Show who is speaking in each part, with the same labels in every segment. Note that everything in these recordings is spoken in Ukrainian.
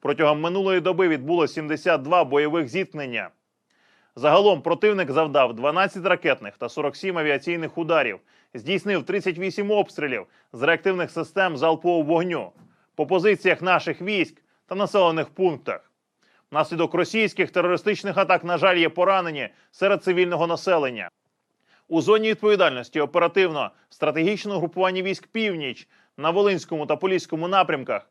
Speaker 1: Протягом минулої доби відбуло 72 бойових зіткнення. Загалом противник завдав 12 ракетних та 47 авіаційних ударів, здійснив 38 обстрілів з реактивних систем залпового вогню по позиціях наших військ та населених пунктах. Внаслідок російських терористичних атак, на жаль, є поранені серед цивільного населення. У зоні відповідальності оперативно стратегічного групування військ Північ на Волинському та Поліському напрямках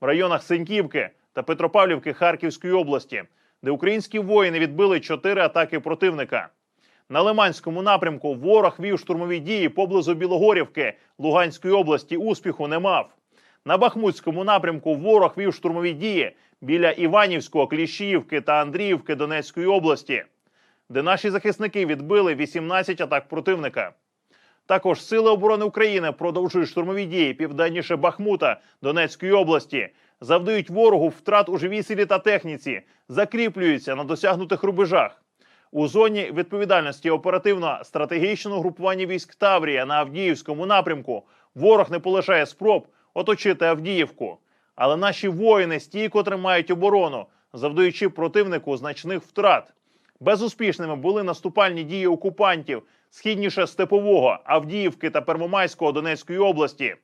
Speaker 1: в районах Сеньківки та Петропавлівки Харківської області, де українські воїни відбили чотири атаки противника. На Лиманському напрямку ворог вів штурмові дії поблизу Білогорівки Луганської області. Успіху не мав. На Бахмутському напрямку ворог вів штурмові дії біля Іванівського, Кліщіївки та Андріївки Донецької області, де наші захисники відбили 18 атак противника. Також Сили оборони України продовжують штурмові дії південніше Бахмута Донецької області, завдають ворогу втрат у живій силі та техніці, закріплюються на досягнутих рубежах. У зоні відповідальності оперативно-стратегічного групування військ Таврія на Авдіївському напрямку ворог не полишає спроб оточити Авдіївку. Але наші воїни стійко тримають оборону, завдаючи противнику значних втрат. Безуспішними були наступальні дії окупантів східніше Степового, Авдіївки та Первомайського Донецької області.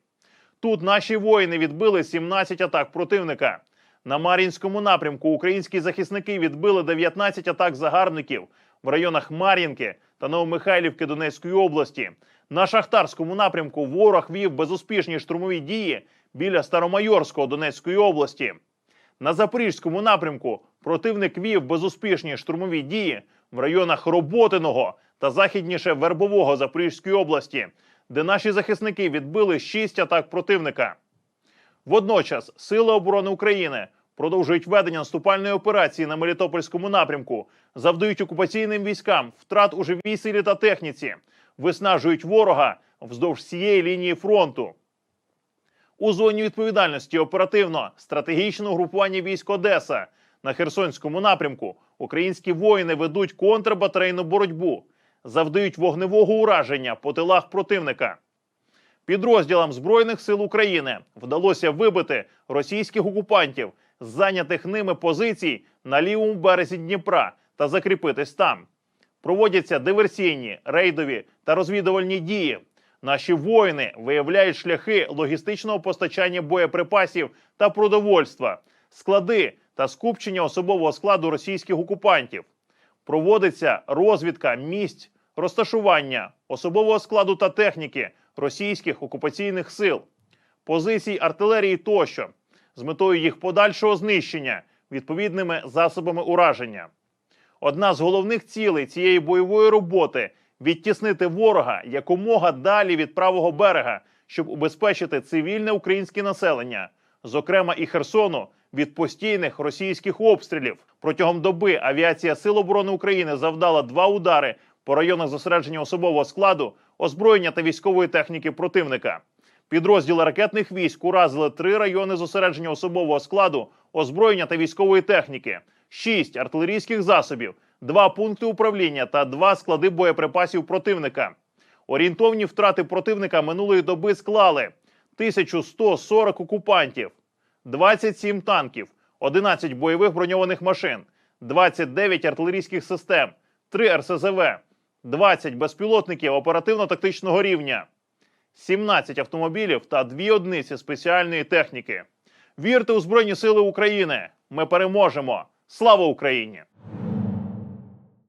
Speaker 1: Тут наші воїни відбили 17 атак противника. На Мар'їнському напрямку українські захисники відбили 19 атак загарбників в районах Мар'їнки та Новомихайлівки Донецької області. На Шахтарському напрямку ворог вів безуспішні штурмові дії біля Старомайорського Донецької області. На Запорізькому напрямку противник вів безуспішні штурмові дії в районах Роботиного та західніше Вербового Запорізької області, де наші захисники відбили 6 атак противника. Водночас Сили оборони України продовжують ведення наступальної операції на Мелітопольському напрямку, завдають окупаційним військам втрат у живій силі та техніці, виснажують ворога вздовж всієї лінії фронту. У зоні відповідальності оперативно стратегічного групування військ Одеса на Херсонському напрямку українські воїни ведуть контрбатарейну боротьбу, завдають вогневого ураження по тилах противника. Підрозділам Збройних сил України вдалося вибити російських окупантів зайнятих ними позицій на лівому березі Дніпра та закріпитись там. Проводяться диверсійні, рейдові та розвідувальні дії. Наші воїни виявляють шляхи логістичного постачання боєприпасів та продовольства, склади та скупчення особового складу російських окупантів. Проводиться розвідка місць розташування особового складу та техніки російських окупаційних сил, позицій артилерії тощо з метою їх подальшого знищення відповідними засобами ураження. Одна з головних цілей цієї бойової роботи відтіснити ворога якомога далі від правого берега, щоб убезпечити цивільне українське населення, зокрема і Херсону, від постійних російських обстрілів. Протягом доби авіація Сил оборони України завдала два удари по районах зосередження особового складу, озброєння та військової техніки противника. Підрозділи ракетних військ уразили три райони зосередження особового складу, озброєння та військової техніки, шість артилерійських засобів, два пункти управління та два склади боєприпасів противника. Орієнтовні втрати противника минулої доби склали 1140 окупантів, 27 танків, 11 бойових броньованих машин, 29 артилерійських систем, 3 РСЗВ, 20 безпілотників оперативно-тактичного рівня, 17 автомобілів та 2 одиниці спеціальної техніки. Вірте у Збройні Сили України! Ми переможемо! Слава Україні!